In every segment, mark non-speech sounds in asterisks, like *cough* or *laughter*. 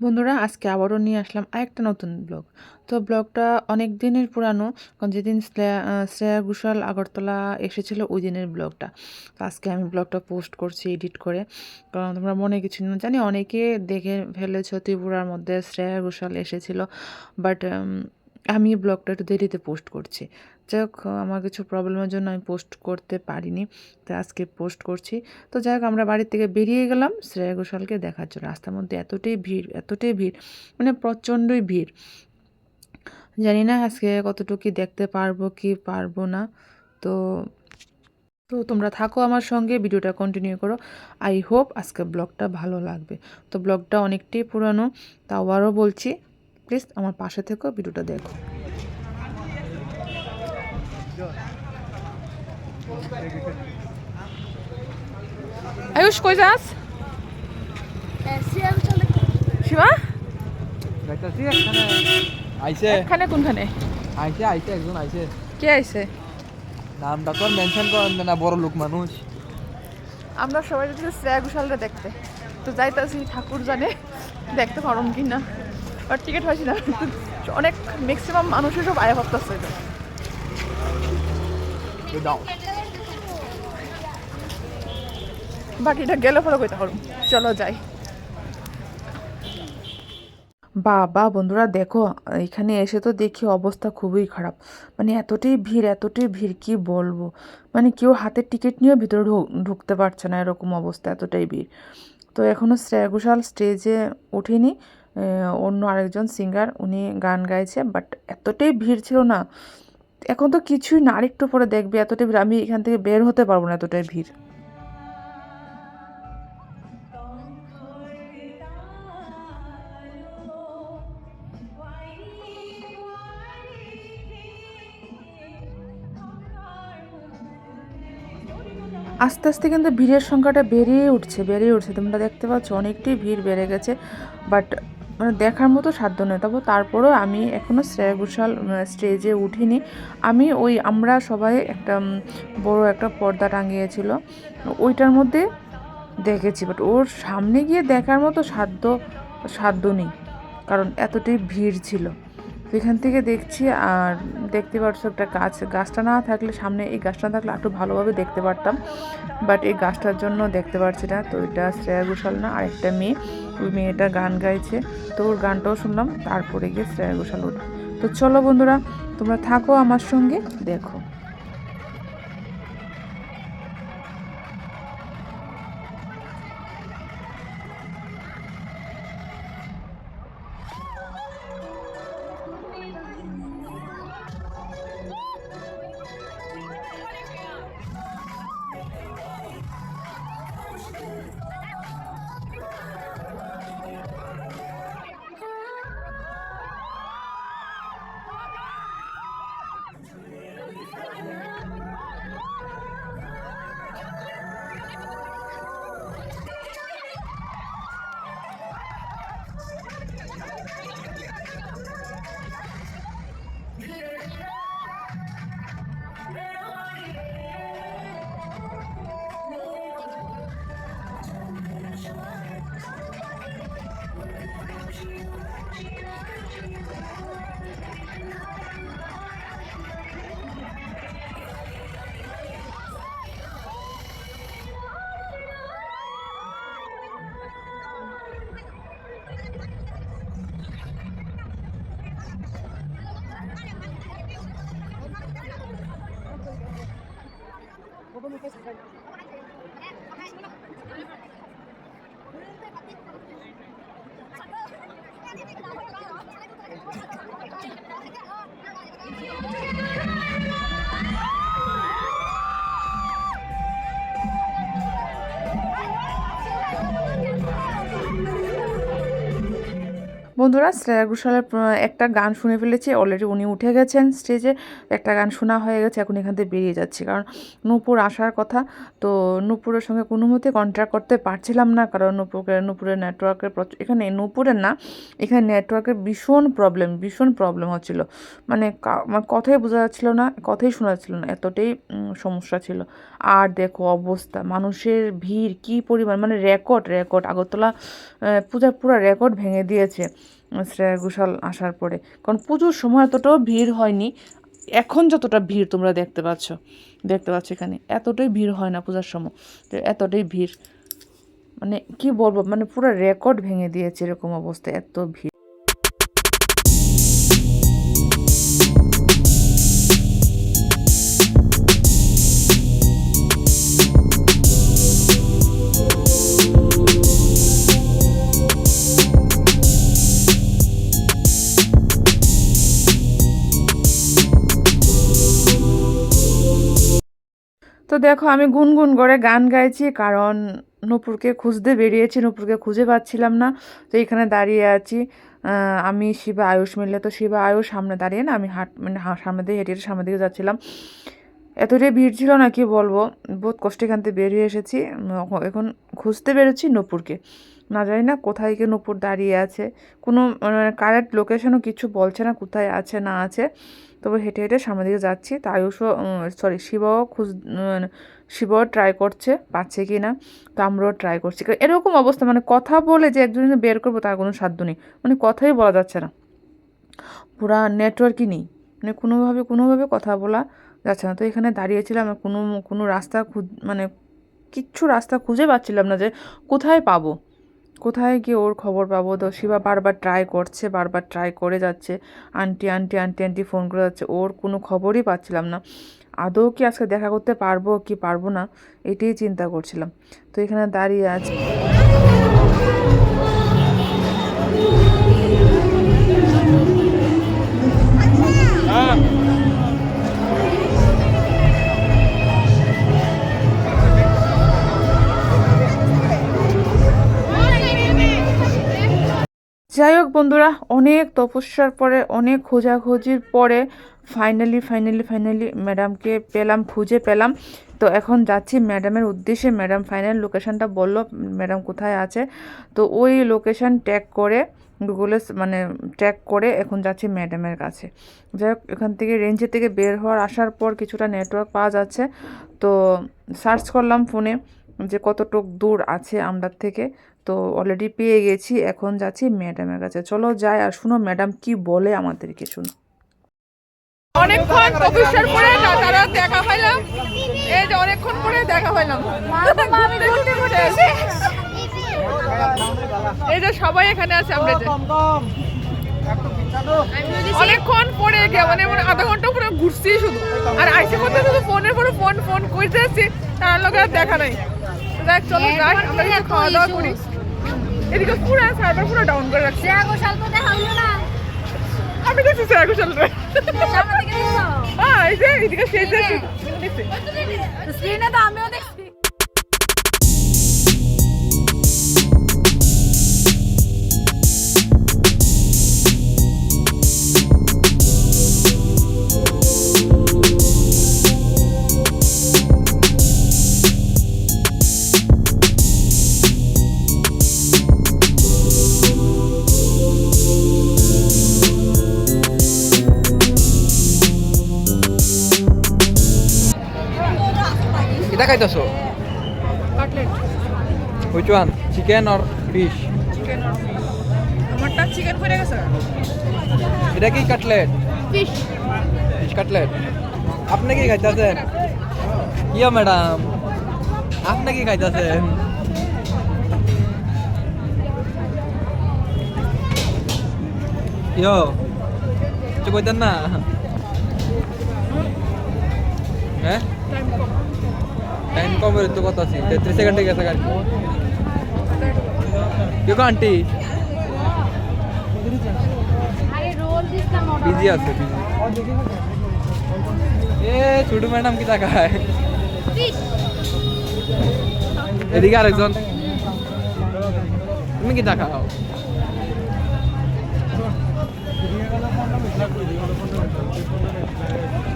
বন্ধুরা, আজকে আবারও নিয়ে আসলাম আরেকটা নতুন ব্লগ। তো ব্লগটা অনেক দিনের পুরানো, কারণ যেদিন শ্রেয়া শ্রেয়া ঘোষাল আগরতলা এসেছিল, ওই দিনের ব্লগটা। তো আজকে আমি ব্লগটা পোস্ট করছি, এডিট করে। কারণ তোমরা মনে কিছু না, জানি অনেকে দেখে ফেলেছ, ত্রিপুরার মধ্যে শ্রেয়া ঘোষাল এসেছিল, বাট আমি ব্লগটা একটু দেরিতে পোস্ট করছি। যাই হোক আমার কিছু প্রবলেমের জন্য আমি পোস্ট করতে পারিনি, তো আজকে পোস্ট করছি। তো যাই হোক আমরা বাড়ির থেকে বেরিয়ে গেলাম, শ্রেয়া ঘোষালকে দেখার জন্য। রাস্তার মধ্যে এতটাই ভিড় এতটাই ভিড় মানে প্রচণ্ডই ভিড়। জানি না আজকে কতটুকু দেখতে পারব, কি পারব না। তো তো তোমরা থাকো আমার সঙ্গে, ভিডিওটা কন্টিনিউ করো। আই হোপ আজকে ব্লগটা ভালো লাগবে। তো ব্লগটা অনেকটাই পুরানো, তাও আবারও বলছি প্লিজ আমার পাশে থেকো, ভিডিওটা দেখো। আয়ুষ কই যাস? শিবা যাইতাছি এখানে আইছে। এখানে কোনখানে? আইছে আইছে একজন আইছে। কে আইছে? নামটা তো মেনশন করেন না বড় লোক মানুষ। আমরা সবাই যাচ্ছি শ্রেয়া ঘোষালরে দেখতে তো যাইতাছি ঠাকুর জানে দেখতে পারম কি না আর টিকিট হয়েছি না। অনেক ম্যাক্সিমাম মানুষের সব আয়া ভাবতেছে। বাকিটা গেলে কইতে পারুম চলো যাই। বাবা, বন্ধুরা দেখো, এখানে এসে তো দেখি অবস্থা খুবই খারাপ। মানে এতটাই ভিড় এতটাই ভিড়, কি বলব? মানে কেউ হাতের টিকিট নিয়েও ভিতরে ঢুকতে পারছে না এরকম অবস্থা, এতটাই ভিড়। তো এখনও শ্রেয়া ঘোষাল স্টেজে ওঠেনি। অন্য আরেকজন সিঙ্গার উনি গান গাইছে বাট এতটাই ভিড় ছিল না। এখন তো কিছুই না, আরেকটু পরে দেখবে, এতটাই ভিড়, আমি এখান থেকে বের হতে পারব না এতটাই ভিড়। আস্তে আস্তে কিন্তু ভিড়ের সংখ্যাটা বেড়েই উঠছে বেড়েই উঠছে। তোমরা দেখতে পাচ্ছ, অনেকটাই ভিড় বেড়ে গেছে বাট মানে দেখার মতো সাধ্য নয়। তবে তারপরেও আমি এখনও শ্রেয়া ঘোষাল স্টেজে উঠিনি। আমি ওই আমরা সবাই একটা বড় একটা পর্দা টাঙিয়েছিল। ওইটার মধ্যে দেখেছি বাট ওর সামনে গিয়ে দেখার মতো সাধ্য সাধ্য নেই। কারণ এতটাই ভিড় ছিল। এখান থেকে দেখছি আর দেখতে পাচ্ছ একটা গাছ। গাছটা না থাকলে সামনে এই গাছটা না থাকলে একটু ভালোভাবে দেখতে পারতাম। বাট এই গাছটার জন্য দেখতে পারছি না। তো এটা শ্রেয়া ঘোষাল না, আরেকটা মেয়ে। ওই মেয়েটা গান গাইছে। তো ওর গানটাও শুনলাম। তারপরে গিয়ে শ্রেয়া ঘোষাল ওঠে। তো চলো বন্ধুরা, তোমরা থাকো আমার সঙ্গে, দেখো। Gracias. বন্ধুরা শ্রেয়া ঘোষালের একটা গান শুনে ফেলেছি অলরেডি উনি উঠে গেছেন স্টেজে একটা গান শোনা হয়ে গেছে, এখন এখান থেকে বেরিয়ে যাচ্ছি। কারণ নূপুর আসার কথা, তো নূপুরের সঙ্গে কোনো মতে কন্ট্যাক্ট করতে পারছিলাম না, কারণ নূপুরকে, নূপুরের নেটওয়ার্কের এখানে নূপুরের না, এখানে নেটওয়ার্কের ভীষণ প্রবলেম ভীষণ প্রবলেম হচ্ছিল। মানে মানে কথাই বোঝা যাচ্ছিল না, কথাই শোনা যাচ্ছিল না, এতটাই সমস্যা ছিল। আর দেখো অবস্থা, মানুষের ভিড়, কি পরিমাণ মানে রেকর্ড রেকর্ড আগরতলা পূজার পুরো রেকর্ড ভেঙে দিয়েছে। শ্রেয়া ঘোষাল আসার পরে। কারণ পুজোর সময় এতটাও ভিড় হয়নি। এখন যতটা ভিড় তোমরা দেখতে পাচ্ছ দেখতে পাচ্ছ এখানে, এতটাই ভিড় হয় না পূজার সময়। তো এতটাই ভিড়। মানে কি বলব মানে পুরো রেকর্ড ভেঙে দিয়েছে এরকম অবস্থা, এত ভিড়। দেখো, আমি গুনগুন করে গান গাইছি, কারণ নূপুরকে খুঁজতে বেরিয়েছি, নূপুরকে খুঁজে পাচ্ছিলাম না। তো এখানে দাঁড়িয়ে আছি। আমি, শিবা, আয়ুষ মিললে তো শিবা, আয়ুষ, সামনে দাঁড়িয়ে না, আমি হাট মানে সামনে দিয়ে হেঁটে হেঁটে সামনের দিকে যাচ্ছিলাম। এতটাই ভিড় ছিল না, কি বলব? বহুত কষ্টে এখান থেকে বেরিয়ে এসেছি। এখন খুঁজতে বেরোচ্ছি নূপুরকে। না জানি না কোথায় গিয়ে নূপুর দাঁড়িয়ে আছে। কোনো মানে কারেক্ট লোকেশনও কিছু বলছে না, কোথায় আছে, না আছে। তবে হেঁটে হেঁটে সামনের দিকে যাচ্ছি। তা আয়ুষও সরি শিবাও খুঁজ শিবাও ট্রাই করছে, পাচ্ছে কি না তো আমরাও ট্রাই করছি এরকম অবস্থা মানে কথা বলে যে একজনকে বের করব তার কোনো সাধ্য নেই। মানে কথাই বলা যাচ্ছে না। পুরা নেটওয়ার্কই নেই। মানে কোনোভাবে কোনোভাবে কথা বলা যাচ্ছে না। তো এখানে দাঁড়িয়েছিলাম, কোনো কোনো রাস্তা খুঁজ মানে কিচ্ছু রাস্তা খুঁজে পাচ্ছিলাম না যে কোথায় পাবো। কোথায় গিয়ে ওর খবর পাবো? তো শিবা বারবার ট্রাই করছে, বারবার ট্রাই করে যাচ্ছে। Aunty aunty aunty aunty phone করে যাচ্ছে। ওর কোনো খবরই পাচ্ছিলাম না। আদৌ কি আজকে দেখা করতে পারব কি পারব না, এটাই চিন্তা করছিলাম। তো এখানে দাঁড়িয়ে আছি যাই হোক বন্ধুরা, অনেক তপস্যার পরে, অনেক খোঁজাখুঁজির পরে ফাইনালি ফাইনালি ফাইনালি ম্যাডামকে পেলাম, খুঁজে পেলাম। তো এখন যাচ্ছি ম্যাডামের উদ্দেশ্যে। ম্যাডাম ফাইনাল লোকেশানটা বলল ম্যাডাম কোথায় আছে? তো ওই লোকেশন ট্যাগ করে গুগলে মানে ট্র্যাক করে এখন যাচ্ছি ম্যাডামের কাছে। যাই হোক, এখান থেকে রেঞ্জে থেকে বের হওয়ার আসার পর কিছুটা নেটওয়ার্ক পাওয়া যাচ্ছে। তো সার্চ করলাম ফোনে যে কতটুক দূর আছে আমরার থেকে। তো অলরেডি পেয়ে গেছি এখন যাচ্ছি ম্যাডামের কাছে। চলো যাই আর শুনো ম্যাডাম কি বলে আমাদেরকে শুনো। অনেকক্ষণ তপস্যার পরে তারা দেখা পাইলাম। এই যে অনেকক্ষণ পরে দেখা পাইলাম। ঘুরতে ঘুরতে এসে। এই যে সবাই এখানে আছে আমরা যে অনেকক্ষণ পরে গিয়ে মানে মানে আধা ঘণ্টা পরে ঘুরছি শুধু। আর আইসে মধ্যে শুধু ফোনের পরে ফোন ফোন করতে আসছি তার লোক আর দেখা নাই। দেখ চলো যাই আমরা খাওয়া দাওয়া করি। এদিকে পুরো সার্ভার পুরো ডাউন করে রাখছি। আমি দেখছি স্যার কুশল রে হ্যাঁ এই যে এদিকে সেই যে। স্ক্রিনে তো আমিও দেখছি। এটা খাইতেছো cutlet which one chicken or fish chicken আর আমারটা চিকেন করে গেছে। এটা কি কাটলেট ফিশ ফিশ কাটলেট আপনি কি খাইতেছেন? ইয়া ম্যাডাম আপনি কি খাইতেছেন? ইয়ো কিছু কইতেন না? হ্যাঁ? টাইম কম টাইম তো কত আছে। তেত্রিশ সেকেন্ডে গেছে গাড়ি। কেউ আন্টি বিজি আছে বিজি এ, ছোটু ম্যাডাম কি তাকায়? এদিকে আরেকজন। তুমি কি তাকাও?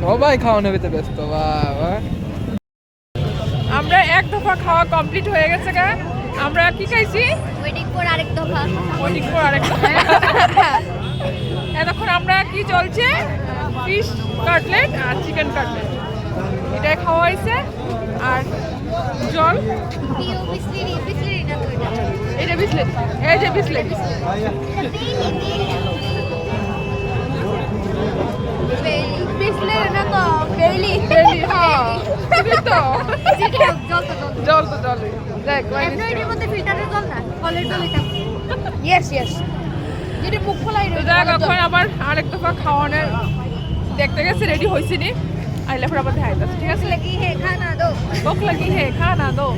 সবাই খাওয়া নেবে ব্যস্ত বাবা। আমরা এক দফা খাওয়া কমপ্লিট হয়ে গেছে গা। আমরা কি খাইছি? ওয়েটিং ফর আরেক দফা। ওয়েটিং ফর আরেকটা এতক্ষণ আমরা কি চলছে? ফিশ কাটলেট আর চিকেন কাটলেট এটাই খাওয়া হয়েছে। আর জল? এটা? বিসলেট এই যে বিসলেট ব্রেসলেট না তো বেলি। বেলি হ্যাঁ। *laughs* তো। জল তো জল। দেখ এমব্রয়ডারির মধ্যে ফিল্টারের জল না? কলের জল এটা। ইয়েস ইয়েস যেটা মুখ খোলাই রয়েছে দেখ এখন আবার আরেক দফা খাওয়ানোর দেখতে গেছে রেডি হয়েছে নি। আইলে পর আবার দেখাইতে ঠিক আছে? লাগি হে খানা দো ভুক লাগি হে খানা দো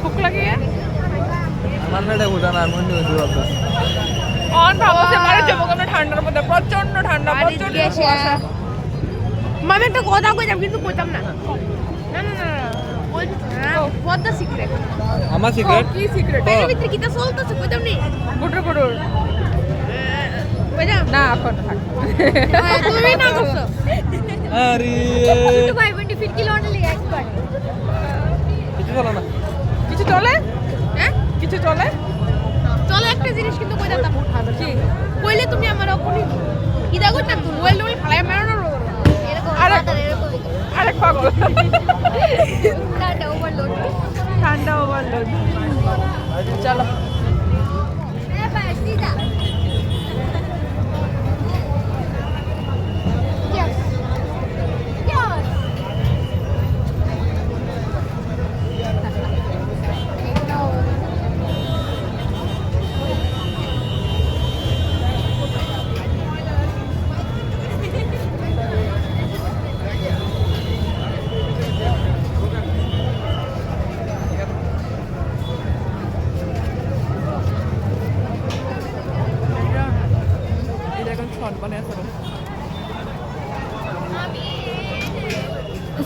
ভুক লাগি হে? আমার না এটা গোটা না মন্ডি হইছে অন ভাবছে ঠান্ডার মধ্যে প্রচণ্ড ঠান্ডা প্রচণ্ড কুয়াশা মামি একটা কথা কইতাম কিন্তু কইতাম না। না না না সিক্রেট আমার ও, কি সিক্রেট। এর ভিতরে কিটা চলতেছে কইতাম নি? গুটুর গুটুর না এখন থাক। তুমি না করছ। আরে। তো ভাই বন্ডি ফিট কিলো অনলি এক্সপার্ট কিছু চলো না। কিছু চলে? হ্যাঁ? কিছু চলো? একটা জিনিস কিন্তু কই কি কইলে তুমি আমার অপনি ইদা কইতাম তুমি ওয়েল ওয়েল ফলায় মারো না এরকম আরে- এরকম আরেক পাগল। ঠান্ডা ওভারলোড ঠান্ডা ওভারলোড চলো। এটা এখন ছট বানিয়ে আছে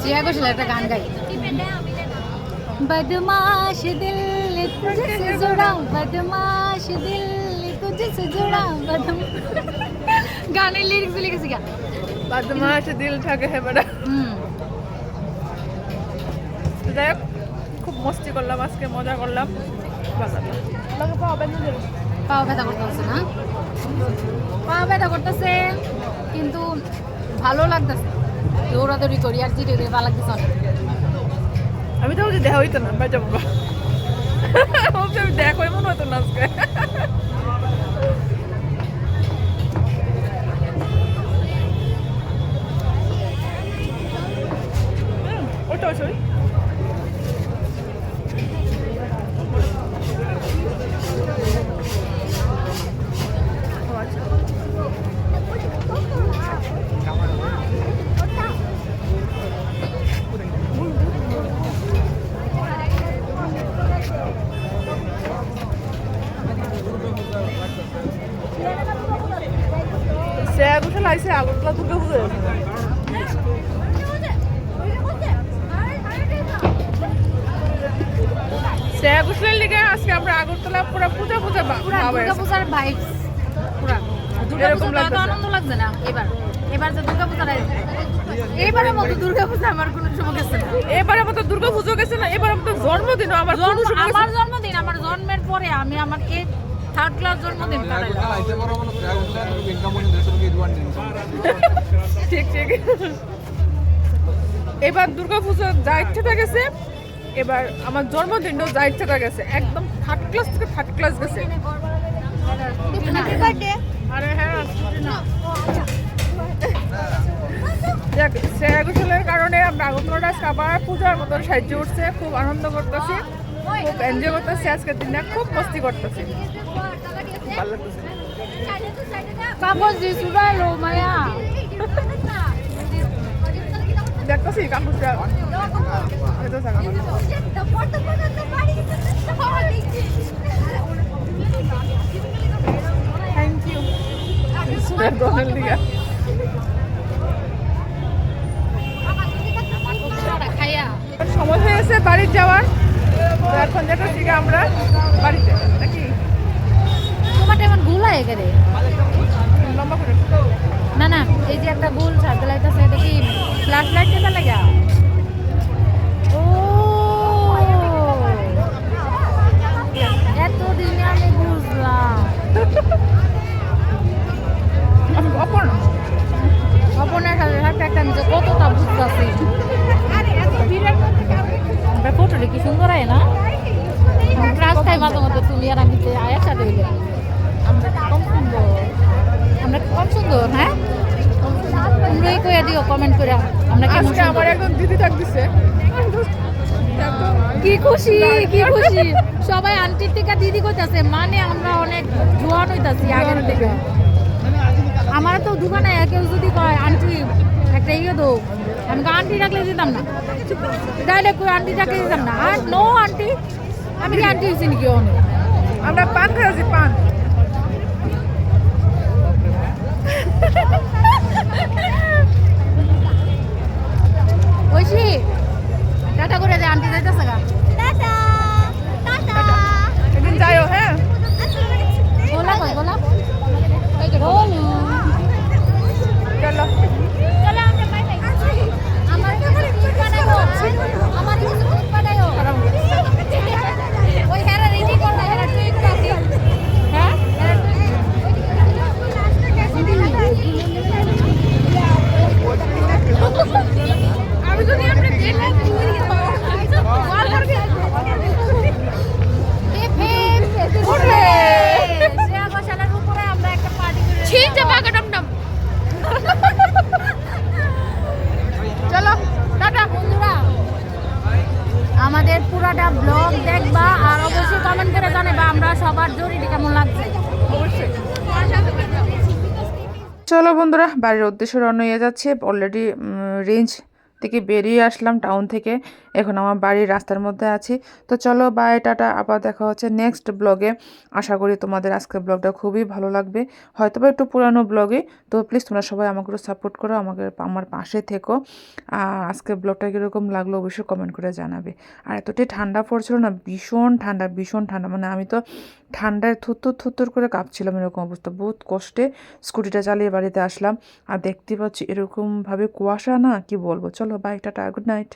শ্রেয়া ঘোষাল একটা গান গাই बदमाश दिल तुझसे जुड़ा बदमाश दिल तुझसे जुड़ा बदम গানের লিরিক্স লিখেছি গা বদমাশ দিল থাকে হে বড়া হুম যাই হোক, খুব মস্তি করলাম আজকে মজা করলাম ভালো লাগলো। লাগে পাওয়া বেঁধে দিল। পাও ব্যথা করতেছে না? পা ব্যথা করতেছে, কিন্তু ভালো লাগতেছে। দৌড়াদৌড়ি করি, আর জিরে ভালো লাগতেছে অনেক। আমি তো বলছি দেখা হইতো না বাজা বাবা বলছি আমি দেখা হই মনে হতো না আজকে। ওটা ওই দুর্গা এরকম পূজা তো লাগতেছে। আনন্দ লাগছে না এবার। এবার যে দুর্গা পূজা এবারের মতো দুর্গা পূজা আমার কোনো সময় গেছে না। এবারে মতো দুর্গা পুজো গেছে না এবার মতো জন্মদিন আমার আমার জন্মদিন আমার জন্মের পরে আমি আমার এই থার্ড ক্লাস জন্মদিন *laughs* ঠিক ঠিক। এবার দুর্গা পুজো যা ইচ্ছাটা গেছে এবার আমার জন্মদিনটাও যা ইচ্ছাটা গেছে। একদম থার্ড ক্লাস থেকে থার্ড ক্লাস গেছে। হ্যাঁ যাক শ্রেয়া ঘোষালের কারণে আমরা আজকে আবার পূজার মতন সাহায্য উঠছে খুব আনন্দ করতেছি খুব এনজয় করতেছি আজকের দিনটা খুব মস্তি করতেছি। ভালো লাগতেছে কাগজ চুড়াইলো মায়া। দেখতেছি থ্যাংক ইউ লিগা খাইয়া সময় হয়ে গেছে বাড়ির যাওয়ার। এখন যেটা থেকে আমরা বাড়িতে। দিও কমেন্ট করে আমরা কেমন আজকে আমার একজন দিদি ডাক দিছে। কি খুশি কি খুশি। সবাই আন্টির থেকে দিদি কইতাছে মানে আমরা অনেক জোয়ান হইতাছি আগের থেকে। আমার তো দোকানে কেউ যদি কয় আন্টি একটা ইয়ে দো। আমি তো আন্টি ডাকলে দিতাম না। ডাইরেক্ট কই আন্টি ডাকলে দিতাম না। আর নো আন্টি। আমি কি আন্টি হয়েছি নাকি অনেক? আমরা পান খাইছি পান ঐশী টাটা করে দে আন্টি যাইতেছে গা একদিন যাইও হ্যাঁ গোলা কই গোলা ওই যে গোলু চলো আমার কিছু কেক বানাইও আমার কিছু কেক বানাইও ওই হেরা রেডি কর না হেরা টুইট কাকি হ্যাঁ আমি যদি আপনি দেখলেন কল করবে উঠলে শ্রেয়া ঘোষালের উপরে আমরা একটা পার্টি করে ছিনতে পাকা ডমডম চলো টাটা বন্ধুরা আমাদের পুরাটা ব্লগ দেখবা আর অবশ্যই কমেন্ট করে জানাবা আমরা সবার জরুরি কেমন লাগছে অবশ্যই চলো বন্ধুরা বাড়ির উদ্দেশ্যে রওনা হয়ে যাচ্ছে। অলরেডি রেঞ্জ থেকে বেরিয়ে আসলাম টাউন থেকে। এখন আমার বাড়ির রাস্তার মধ্যে আছি। তো চলো বাই টাটা। আবার দেখা হচ্ছে নেক্সট ব্লগে আশা করি তোমাদের আজকের ব্লগটা খুবই ভালো লাগবে। হয়তো বা একটু পুরানো ব্লগে তো প্লিজ তোমরা সবাই আমাকে সাপোর্ট করো, আমাকে, আমার পাশে থেকো। আর আজকের ব্লগটা কীরকম লাগল অবশ্যই কমেন্ট করে জানাবে। আর এতটাই ঠান্ডা পড়ছিল না, ভীষণ ঠান্ডা ভীষণ ঠান্ডা। মানে আমি তো ঠান্ডায় থুত্তুর থুত্তুর করে কাঁপছিলাম এরকম অবস্থা। বহুত কষ্টে স্কুটিটা চালিয়ে বাড়িতে আসলাম। আর দেখতে পাচ্ছি এরকমভাবে কুয়াশা না, কি বলব? চলো বাই টাটা গুড নাইট